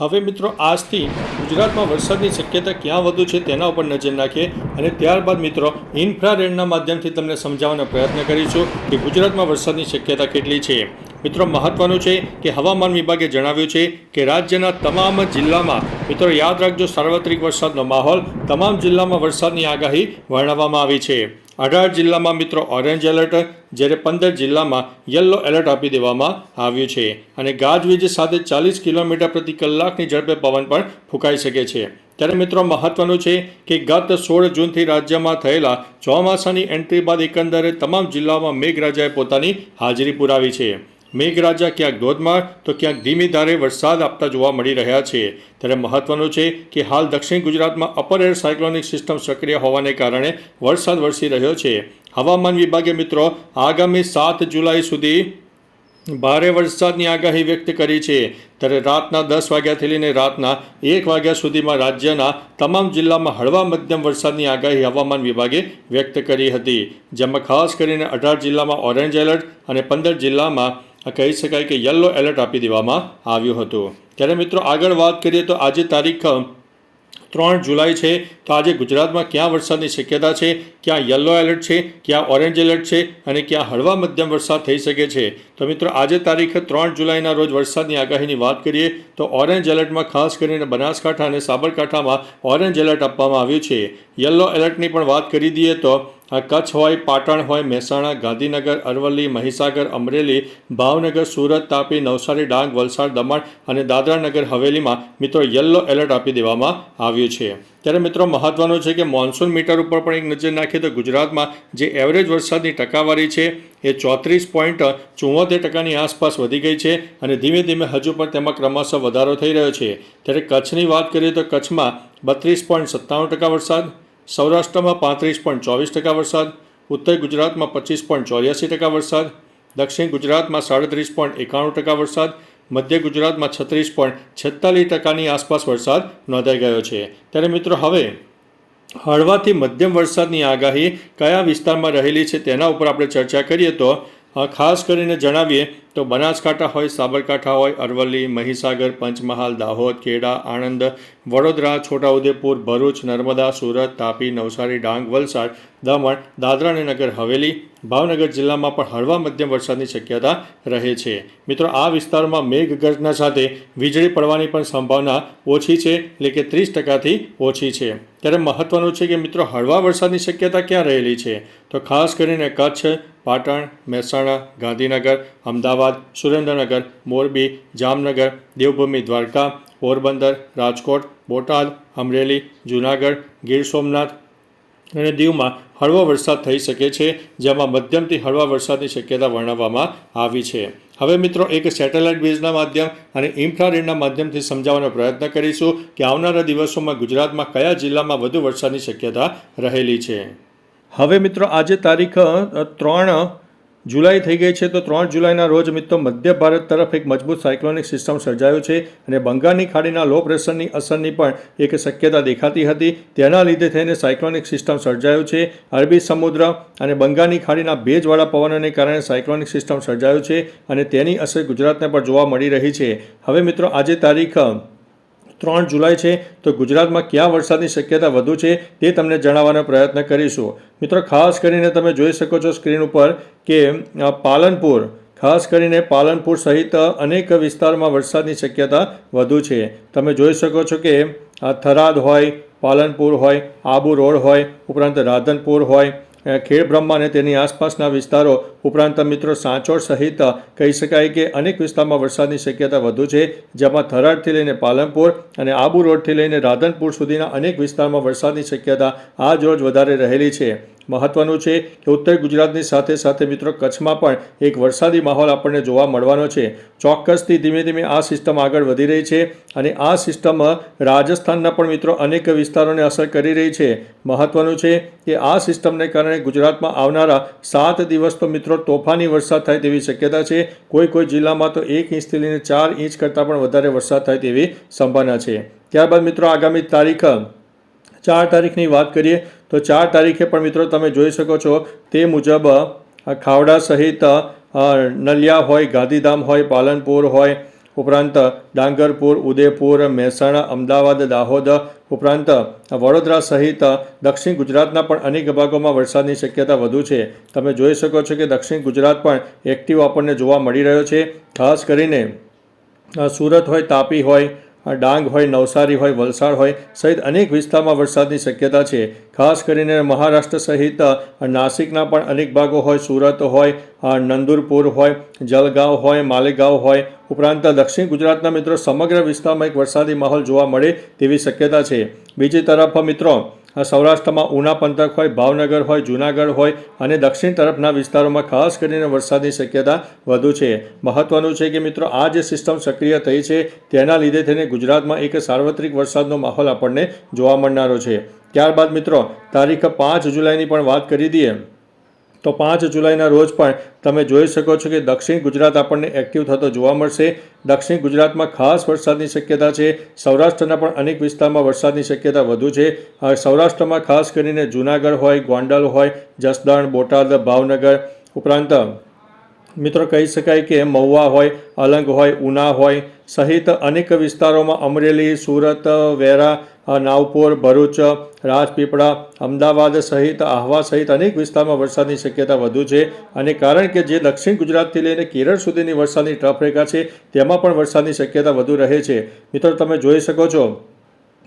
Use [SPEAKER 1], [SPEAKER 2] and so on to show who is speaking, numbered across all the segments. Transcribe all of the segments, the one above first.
[SPEAKER 1] હવે મિત્રો, આજથી ગુજરાતમાં વરસાદની શક્યતા ક્યાં વધુ છે તેના ઉપર નજર નાખીએ અને ત્યારબાદ મિત્રો, ઇન્ફ્રારેડના માધ્યમથી તમને સમજાવવાનો પ્રયત્ન કરીશું કે ગુજરાતમાં વરસાદની શક્યતા કેટલી છે. મિત્રો, મહત્વનું છે કે હવામાન વિભાગે જણાવ્યું છે કે રાજ્યના તમામ જિલ્લામાં, મિત્રો, યાદ રાખજો સાર્વત્રિક વરસાદનો માહોલ, તમામ જિલ્લામાં વરસાદની આગાહી વર્ણવવામાં આવી છે. અઢાર જિલ્લામાં મિત્રો ઓરેન્જ એલર્ટ, જ્યારે પંદર જિલ્લામાં યલો એલર્ટ આપી દેવામાં આવ્યું છે. અને ગાજવીજ સાથે ચાલીસ કિલોમીટર પ્રતિ કલાકની ઝડપે પવન પણ ફૂંકાઈ શકે છે. ત્યારે મિત્રો મહત્વનું છે કે ગત સોળ જૂનથી રાજ્યમાં થયેલા ચોમાસાની એન્ટ્રી બાદ એકંદરે તમામ જિલ્લાઓમાં મેઘરાજાએ પોતાની હાજરી પુરાવી છે. મેઘરાજા ક્યાંક ધોધમાર તો ક્યાંક ધીમી ધારે વરસાદ આપતા જોવા મળી રહ્યા છે. ત્યારે મહત્વનું છે કે હાલ દક્ષિણ ગુજરાતમાં અપર એર સાયક્લોનિક સિસ્ટમ સક્રિય હોવાને કારણે વરસાદ વરસી રહ્યો છે. હવામાન વિભાગે મિત્રો આગામી સાત જુલાઈ સુધી ભારે વરસાદની આગાહી વ્યક્ત કરી છે. ત્યારે રાતના દસ વાગ્યાથી લઈને રાતના એક વાગ્યા સુધીમાં રાજ્યના તમામ જિલ્લામાં હળવા મધ્યમ વરસાદની આગાહી હવામાન વિભાગે વ્યક્ત કરી હતી. જેમાં ખાસ કરીને અઢાર જિલ્લામાં ઓરેન્જ એલર્ટ અને પંદર જિલ્લામાં કહી શકાય કે યલો એલર્ટ આપી દેવામાં આવ્યું હતું. ત્યારે મિત્રો આગળ વાત કરીએ તો આજે તારીખ ત્રણ જુલાઈ છે. તો આજે ગુજરાતમાં ક્યાં વરસાદની શક્યતા છે? ક્યાં યલો એલર્ટ છે? ક્યાં ઓરેન્જ એલર્ટ છે? અને ક્યાં હળવા મધ્યમ વરસાદ થઈ શકે છે? તો મિત્રો આજે તારીખ, ત્રણ જુલાઈના રોજ વરસાદની આગાહીની વાત કરીએ તો ઓરેન્જ એલર્ટમાં ખાસ કરીને બનાસકાંઠા અને સાબરકાંઠામાં ઓરેન્જ એલર્ટ આપવામાં આવ્યું છે. યલો એલર્ટની પણ વાત કરી દઈએ તો આ કચ્છ હોય, પાટણ હોય, મહેસાણા, ગાંધીનગર, અરવલ્લી, મહીસાગર, અમરેલી, ભાવનગર, સુરત, તાપી, નવસારી, ડાંગ, વલસાડ, દમણ અને દાદરાનગર હવેલીમાં મિત્રો યલો એલર્ટ આપી દેવામાં આવ્યું છે. ત્યારે મિત્રો મહત્વનું છે કે મોન્સૂન મીટર ઉપર પણ એક નજર નાખીએ તો ગુજરાતમાં જે એવરેજ વરસાદની ટકાવારી છે એ ચોત્રીસ પોઈન્ટ ચુમ્મોતેર ટકાની આસપાસ વધી ગઈ છે અને ધીમે ધીમે હજુ પણ તેમાં ક્રમશઃ વધારો થઈ રહ્યો છે. ત્યારે કચ્છની વાત કરીએ તો કચ્છમાં બત્રીસ પોઈન્ટ સત્તાણું ટકા વરસાદ સૌરાષ્ટ્રમાં પાંત્રીસ પોઈન્ટ ચોવીસ ટકા વરસાદ, ઉત્તર ગુજરાતમાં પચીસ પોઈન્ટ ચોર્યાસી ટકા વરસાદ, દક્ષિણ ગુજરાતમાં સાડત્રીસ પોઈન્ટ એકાણું ટકા વરસાદ, મધ્ય ગુજરાતમાં છત્રીસ પોઈન્ટ છેતાલીસ ટકાની આસપાસ વરસાદ નોંધાઈ ગયો છે. ત્યારે મિત્રો હવે હળવાથી મધ્યમ વરસાદની આગાહી કયા વિસ્તારમાં રહેલી છે તેના ઉપર આપણે ચર્ચા કરીએ તો ખાસ કરીને જણાવીએ તો બનાસકાંઠા હોય, સાબરકાંઠા હોય, અરવલ્લી, મહીસાગર, પંચમહાલ, દાહોદ ખેડા આણંદ, વડોદરા, છોટાઉદેપુર, ભરૂચ, નર્મદા, સુરત, તાપી, નવસારી, ડાંગ, વલસાડ, દમણ, દાદરા અને નગર હવેલી, ભાવનગર જિલ્લામાં પણ હળવા મધ્યમ વરસાદની શક્યતા રહે છે. મિત્રો, આ વિસ્તારમાં મેઘગર્જના સાથે વીજળી પડવાની પણ સંભાવના ઓછી છે, એટલે કે ત્રીસ ટકાથી ઓછી છે. ત્યારે મહત્વનું છે કે મિત્રો, હળવા વરસાદની શક્યતા ક્યાં રહેલી છે? તો ખાસ કરીને કચ્છ પાટણ, મહેસાણા, ગાંધીનગર, અમદાવાદ, સુરેન્દ્રનગર, મોરબી, જામનગર, દેવભૂમિ, દ્વારકા, પોરબંદર, રાજકોટ, બોટાદ, અમરેલી, જૂનાગઢ, ગીર સોમનાથ અને દીવમાં હળવો વરસાદ થઈ શકે છે, જેમાં મધ્યમથી હળવા વરસાદની શક્યતા વર્ણવવામાં આવી છે. હવે મિત્રો, એક સેટેલાઇટ બેઝના માધ્યમ અને ઇન્ફ્રારેડના માધ્યમથી સમજાવવાનો પ્રયત્ન કરીશું કે આવનારા દિવસોમાં ગુજરાતમાં કયા જિલ્લામાં વધુ વરસાદની શક્યતા રહેલી છે. હવે મિત્રો આજે તારીખ ત્રણ જુલાઈ થઈ ગઈ છે, તો ત્રણ જુલાઈના રોજ મિત્રો મધ્ય ભારત તરફ એક મજબૂત સાયક્લોનિક સિસ્ટમ સર્જાયું છે અને બંગાળની ખાડીના લો પ્રેશરની અસરની પણ એક શક્યતા દેખાતી હતી. તેના લીધે થઈને સાયક્લોનિક સિસ્ટમ સર્જાયું છે. અરબી સમુદ્ર અને બંગાળની ખાડીના ભેજવાળા પવનોને કારણે સાયક્લોનિક સિસ્ટમ સર્જાયું છે અને તેની અસર ગુજરાતને પણ જોવા મળી રહી છે. હવે મિત્રો આજે તારીખ ત્રણ જુલાઈ છે, તો ગુજરાતમાં ક્યાં વરસાદની શક્યતા વધુ છે તે તમને જણાવવાનો પ્રયત્ન કરીશું. મિત્રો, ખાસ કરીને તમે જોઈ શકો છો સ્ક્રીન ઉપર કે પાલનપુર, ખાસ કરીને પાલનપુર સહિત અનેક વિસ્તારોમાં વરસાદની શક્યતા વધુ છે. તમે જોઈ શકો છો કે થરાદ હોય, પાલનપુર હોય, આબુ રોડ હોય, ઉપરાંત રાધનપુર હોય અ, ખેડબ્રહ્મા અને તેની આસપાસના વિસ્તારો ઉપરાંત મિત્રો સાંચોર સહિત કહી શકાય કે અનેક વિસ્તારમાં વરસાદની શક્યતા વધુ છે જેમાં થરાદથી લઈને પાલનપુર અને આબુ રોડથી લઈને રાધનપુર સુધીના અનેક વિસ્તારમાં વરસાદની શક્યતા આજ રોજ વધારે રહેલી છે. મહત્વનું છે કે ઉત્તર ગુજરાતની સાથે સાથે મિત્રો કચ્છમાં પણ એક વરસાદી માહોલ આપણને જોવા મળવાનો છે. ચોક્કસથી ધીમે ધીમે આ સિસ્ટમ આગળ વધી રહી છે અને આ સિસ્ટમ રાજસ્થાનના પણ મિત્રો અનેક વિસ્તારોને અસર કરી રહી છે. મહત્વનું છે કે આ સિસ્ટમને કારણે ગુજરાતમાં આવનારા સાત દિવસ તો મિત્રો તોફાની વરસાદ થાય તેવી શક્યતા છે. કોઈ કોઈ જિલ્લામાં તો એક ઇંચથી લઈને ચાર ઇંચ કરતાં પણ વધારે વરસાદ થાય તેવી સંભાવના છે. ત્યારબાદ મિત્રો આગામી તારીખ ચાર તારીખની વાત કરીએ તો ચાર તારીખે પણ મિત્રો તમે જોઈ શકો છો, તે મુજબ ખાવડા સહિત નલિયા હોય, ગાંધીધામ હોય, પાલનપુર હોય, ઉપરાંત, ડાંગરપુર, ઉદયપુર, મહેસાણા, અમદાવાદ, દાહોદ, ઉપરાંત, વડોદરા સહિત, દક્ષિણ ગુજરાતના પણ અનેક ભાગોમાં વરસાદની શક્યતા વધુ છે. તમે જોઈ શકો છો કે દક્ષિણ ગુજરાત પણ એક્ટિવ આપણને જોવા મળી રહ્યો છે. ખાસ કરીને સુરત હોય, તાપી હોય ડાંગ હોય, નવસારી હોય, વલસાડ હોય, સહિત અનેક વિસ્તારમાં વરસાદની શક્યતા છે. ખાસ કરીને મહારાષ્ટ્ર સહિત નાસિકના પણ અનેક ભાગો હોય, સુરત હોય નંદુરપુર હોય, જલગાંવ હોય, માલેગાંવ હોય. ઉપરાંત દક્ષિણ ગુજરાતના મિત્રો સમગ્ર વિસ્તારમાં એક વરસાદી માહોલ જોવા મળે તેવી શક્યતા છે. બીજી તરફ મિત્રો સૌરાષ્ટ્રમાં ઉના પંથક હોય, ભાવનગર હોય, જૂનાગઢ હોય અને દક્ષિણ તરફના વિસ્તારોમાં ખાસ કરીને વરસાદની શક્યતા વધુ છે. મહત્વનું છે કે મિત્રો, આ જે સિસ્ટમ સક્રિય થઈ છે, તેના લીધે થઈને ગુજરાતમાં એક સાર્વત્રિક વરસાદનો માહોલ આપણને જોવા મળનારો છે. ત્યારબાદ મિત્રો, તારીખ પાંચ જુલાઈની પણ વાત કરી દઈએ. તો પાંચ જુલાઈના રોજ પણ તમે જોઈ શકો છો કે દક્ષિણ ગુજરાત આપણને એક્ટિવ થતો જોવા મળશે. દક્ષિણ ગુજરાતમાં ખાસ વરસાદની શક્યતા છે. સૌરાષ્ટ્રના પણ અનેક વિસ્તારમાં વરસાદની શક્યતા વધુ છે. સૌરાષ્ટ્રમાં ખાસ કરીને જૂનાગઢ હોય, ગોંડલ હોય, જસદણ, બોટાદ, ભાવનગર ઉપરાંત મિત્રો કહી શકાય કે મહુવા હોય, અલંગ હોય, ઉના હોય, સહિત અનેક વિસ્તારોમાં અમરેલી, સુરત, વેરા, નાવપોર, ભરૂચ, રાજપીપળા, અમદાવાદ સહિત, આહવા સહિત અનેક વિસ્તારમાં વરસાદની શક્યતા વધુ છે. અને કારણ કે જે દક્ષિણ ગુજરાતથી લઈને કેરળ સુધીની વરસાદની ટ્રફ રેખા છે, તેમાં પણ વરસાદની શક્યતા વધુ રહે છે. મિત્રો, તમે જોઈ શકો છો,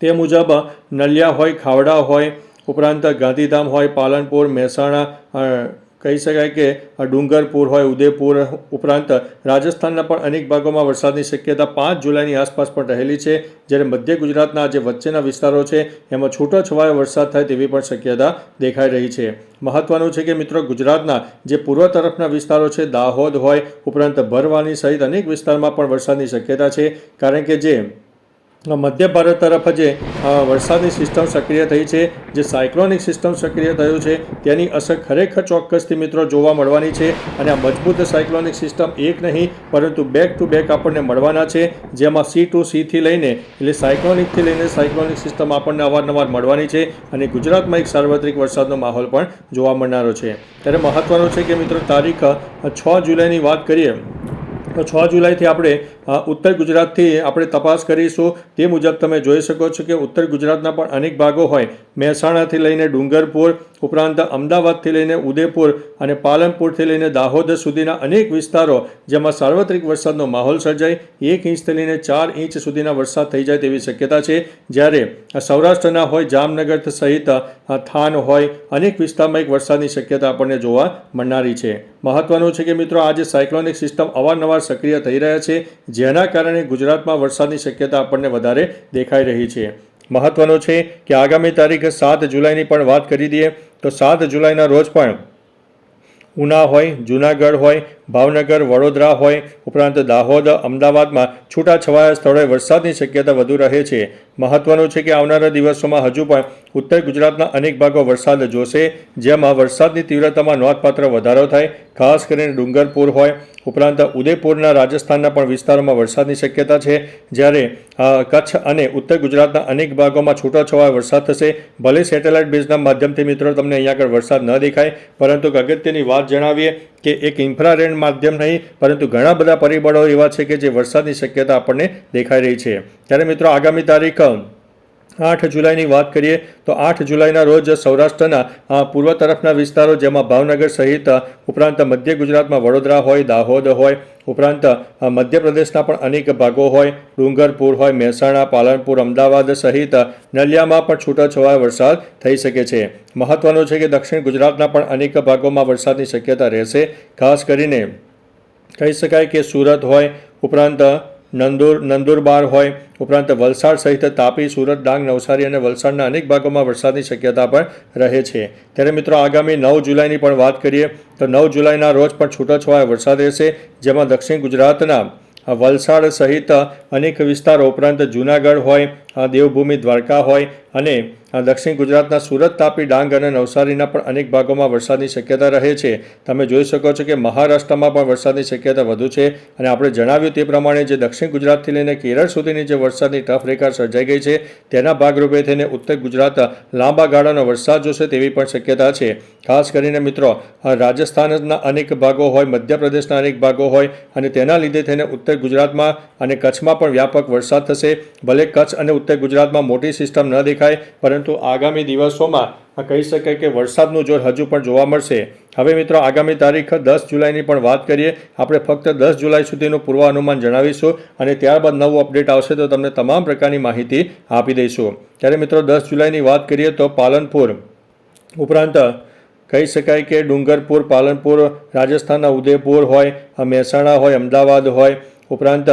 [SPEAKER 1] તે મુજબ નલિયા હોય, ખાવડા હોય, ઉપરાંત ગાંધીધામ હોય, પાલનપુર, મહેસાણા કહી શકાય કે ડુંગરપુર હોય, ઉદયપુર ઉપરાંત રાજસ્થાનના પણ અનેક ભાગોમાં વરસાદની શક્યતા પાંચ જુલાઈની આસપાસ પણ રહેલી છે. જ્યારે મધ્ય ગુજરાતના જે વચ્ચેના વિસ્તારો છે, એમાં છૂટોછવાયો વરસાદ થાય તેવી પણ શક્યતા દેખાઈ રહી છે. મહત્વનું છે કે મિત્રો, ગુજરાતના જે પૂર્વ તરફના વિસ્તારો છે, દાહોદ હોય, ઉપરાંત ભરવાની સહિત અનેક વિસ્તારમાં પણ વરસાદની શક્યતા છે. કારણ કે જે મધ્ય ભારત તરફ જે વરસાદની સિસ્ટમ સક્રિય થઈ છે, જે સાયક્લોનિક સિસ્ટમ સક્રિય થયું છે, તેની અસર ખરેખર ચોક્કસથી મિત્રો જોવા મળવાની છે. અને આ મજબૂત સાયક્લોનિક સિસ્ટમ એક નહીં, પરંતુ બેક ટુ બેક આપણને મળવાના છે, જેમાં સી ટુ સીથી લઈને, એટલે સાયક્લોનિકથી લઈને સાયક્લોનિક સિસ્ટમ આપણને અવારનવાર મળવાની છે. અને ગુજરાતમાં એક સાર્વત્રિક વરસાદનો માહોલ પણ જોવા મળનારો છે. ત્યારે મહત્ત્વનું છે કે મિત્રો તારીખ છ જુલાઈની વાત કરીએ, તો છ જુલાઈથી આપણે ઉત્તર ગુજરાતથી આપણે તપાસ કરીશું. તે મુજબ તમે જોઈ શકો છો કે ઉત્તર ગુજરાતના પણ અનેક ભાગો હોય. મહેસાણાથી લઈને ડુંગરપુર, ઉપરાંત અમદાવાદથી લઈને ઉદયપુર અને પાલનપુરથી લઈને દાહોદ સુધીના અનેક વિસ્તારો જેમાં સાર્વત્રિક વરસાદનો માહોલ સર્જાય. એક ઇંચથી લઈને ચાર ઇંચ સુધીના વરસાદ થઈ જાય તેવી શક્યતા છે. જ્યારે સૌરાષ્ટ્રના હોય, જામનગર સહિત થાન હોય, અનેક વિસ્તારમાં એક વરસાદની શક્યતા આપણને જોવા મળનારી છે. મહત્વનું છે કે મિત્રો, આજે સાયક્લોનિક સિસ્ટમ અવારનવાર સક્રિય થઈ રહ્યા છે. જેના કારણે ગુજરાતમાં વરસાદની શક્યતા આપણને વધારે દેખાઈ રહી છે. મહત્વનું છે કે આગામી તારીખ સાત જુલાઈની પણ વાત કરી દઈએ તો સાત જુલાઈના રોજ પણ ઉના હોય, જૂનાગઢ હોય ભાવનગર, વડોદરા હોય, ઉપરાંત દાહોદ, અમદાવાદમાં છૂટાછવાયા સ્થળોએ વરસાદની શક્યતા વધુ રહે છે. મહત્વનું છે કે આવનારા દિવસોમાં હજુ પણ ઉત્તર ગુજરાતના અનેક ભાગો વરસાદ જોશે, જેમાં વરસાદની તીવ્રતામાં નોંધપાત્ર વધારો થાય. ખાસ કરીને ડુંગરપુર હોય, ઉપરાંત ઉદયપુરના રાજસ્થાનના પણ વિસ્તારોમાં વરસાદની શક્યતા છે. જ્યારે કચ્છ અને ઉત્તર ગુજરાતના અનેક ભાગોમાં છૂટોછવાયો વરસાદ થશે. ભલે સેટેલાઇટ બેઝના માધ્યમથી મિત્રો, તમને અહીંયા આગળ વરસાદ ન દેખાય, પરંતુ અગત્યની વાત જણાવીએ કે એક ઇન્ફ્રારેડ માધ્યમ નહીં, પરંતુ ઘણા બધા પરિબળો એવા છે કે જે વરસાદની શક્યતા આપણને દેખાઈ રહી છે. ત્યારે મિત્રો આગામી તારીખ આઠ જુલાઈની વાત કરીએ તો આઠ જુલાઈના રોજ સૌરાષ્ટ્રના પૂર્વ તરફના વિસ્તારો જેમાં ભાવનગર સહિત ઉપરાંત મધ્ય ગુજરાતમાં વડોદરા હોય, દાહોદ હોય, ઉપરાંત મધ્યપ્રદેશના પણ અનેક ભાગો હોય, ડુંગરપુર હોય, મહેસાણા, પાલનપુર, અમદાવાદ સહિત નલિયામાં પણ છૂટાછવાયા વરસાદ થઈ શકે છે. મહત્વનું છે કે દક્ષિણ ગુજરાતના પણ અનેક ભાગોમાં વરસાદની શક્યતા રહેશે. ખાસ કરીને કહી શકાય કે સુરત હોય, ઉપરાંત નંદુર નંદુરબાર હોય. ઉપરાંત વલસાડ સહિત તાપી, સુરત, ડાંગ, નવસારી અને વલસાડના અનેક ભાગોમાં વરસાદની શક્યતા પણ રહે છે. ત્યારે મિત્રો, આગામી નવ જુલાઈની પણ વાત કરીએ, તો નવ જુલાઈના રોજ પણ છૂટોછવાયો વરસાદ રહેશે, જેમાં દક્ષિણ ગુજરાતના વલસાડ સહિત અનેક વિસ્તારો ઉપરાંત જૂનાગઢ હોય દેવભૂમિ દ્વારકા હોય અને દક્ષિણ ગુજરાતના સુરત તાપી, ડાંગ અને નવસારીના પણ અનેક ભાગોમાં વરસાદની શક્યતા રહે છે. તમે જોઈ શકો છો કે મહારાષ્ટ્રમાં પણ વરસાદની શક્યતા વધુ છે અને આપણે જણાવ્યું તે પ્રમાણે જે દક્ષિણ ગુજરાતથી લઈને કેરળ સુધીની જે વરસાદની ટફ રેખા સર્જાઈ ગઈ છે, તેના ભાગરૂપે થઈને ઉત્તર ગુજરાત લાંબા ગાળાનો વરસાદ જોશે તેવી પણ શક્યતા છે. ખાસ કરીને મિત્રો રાજસ્થાનના અનેક ભાગો હોય, મધ્યપ્રદેશના અનેક ભાગો હોય અને તેના લીધે થઈને ઉત્તર ગુજરાતમાં અને કચ્છમાં પણ વ્યાપક વરસાદ થશે. ભલે કચ્છ અને ઉત્તર ગુજરાતમાં મોટી સિસ્ટમ ન દેખાય, પરંતુ આગામી દિવસોમાં કહી શકાય કે વરસાદનું જોર હજુ પણ જોવા મળશે. હવે મિત્રો, આગામી તારીખ દસ જુલાઈની પણ વાત કરીએ. આપણે ફક્ત દસ જુલાઈ સુધીનું પૂર્વાનુમાન જણાવીશું અને ત્યારબાદ નવું અપડેટ આવશે તો તમને તમામ પ્રકારની માહિતી આપી દઈશું. ત્યારે મિત્રો, દસ જુલાઈની વાત કરીએ તો પાલનપુર ઉપરાંત કહી શકાય કે ડુંગરપુર, પાલનપુર, રાજસ્થાનના ઉદયપુર હોય મહેસાણા હોય, અમદાવાદ હોય, ઉપરાંત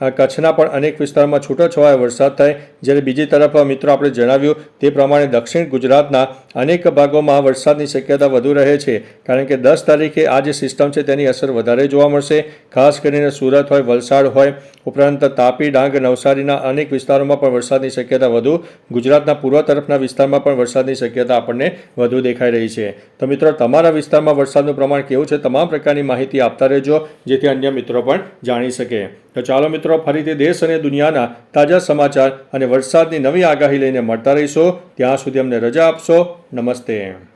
[SPEAKER 1] કચ્છના પણ અનેક વિસ્તારમાં છૂટોછવાયો વરસાદ થાય જ્યારે બીજી તરફ મિત્રો આપણે જણાવ્યું તે પ્રમાણે દક્ષિણ ગુજરાતના અનેક ભાગોમાં વરસાદની શક્યતા વધુ રહે છે. કારણ કે દસ તારીખે આ જે સિસ્ટમ છે તેની અસર વધારે જોવા મળશે. ખાસ કરીને સુરત હોય, વલસાડ હોય, ઉપરાંત તાપી, ડાંગ, નવસારીના અનેક વિસ્તારોમાં પણ વરસાદની શક્યતા વધુ. ગુજરાતના પૂર્વ તરફના વિસ્તારમાં પણ વરસાદની શક્યતા આપણને વધુ દેખાઈ રહી છે. તો મિત્રો, તમારા વિસ્તારમાં વરસાદનું પ્રમાણ કેવું છે? તમામ પ્રકારની માહિતી આપતા રહેજો, જેથી અન્ય મિત્રો પણ જાણી શકે. તો ચાલો મિત્રો, ફરીથી દેશ અને દુનિયાના તાજા સમાચાર અને વરસાદની નવી આગાહી લઈને મળતા રહીશો. ત્યાં સુધી અમને રજા આપશો. નમસ્તે.